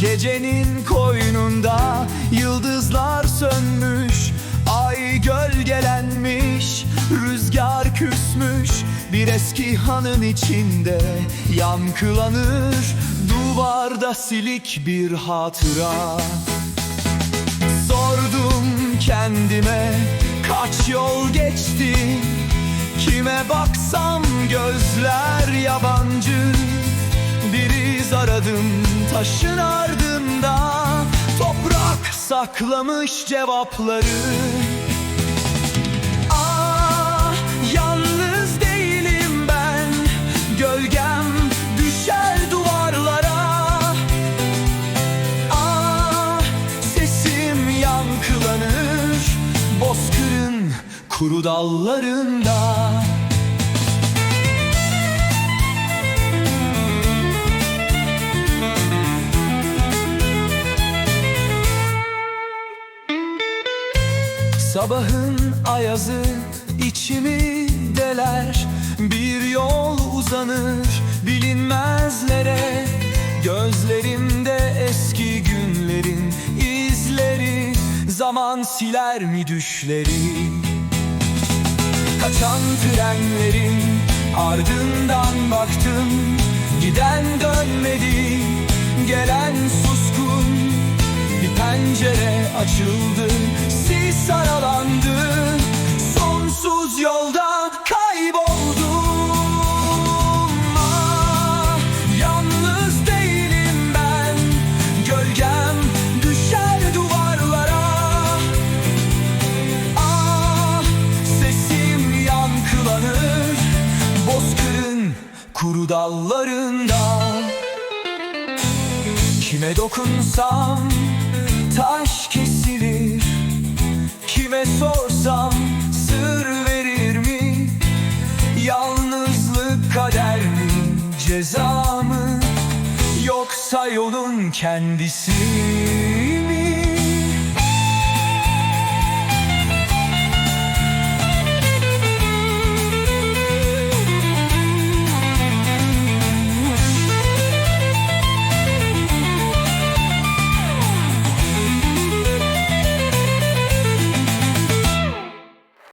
Gecenin koynunda yıldızlar sönmüş Ay gölgelenmiş, rüzgar küsmüş. Bir eski hanın içinde yankılanır Duvarda silik bir hatıra. Sordum kendime kaç yol geçti? Kime baksam gözler yabancı. Bir iz aradım taşın ardında Toprak saklamış cevapları. Ah yalnız değilim ben Gölgem düşer duvarlara. Ah sesim yankılanır Bozkırın kuru dallarında Sabahın ayazı içimi deler. Bir yol uzanır bilinmezlere. Gözlerimde eski günlerin izleri. Zaman siler mi düşleri? Kaçan trenlerin ardından baktım. Giden dönmedi, gelen suskun. Bir pencere açıldı, kuru dallarında. Kime dokunsam taş kesilir. Kime sorsam sır verir mi? Yalnızlık kader mi ceza mı? Yoksa yolun kendisi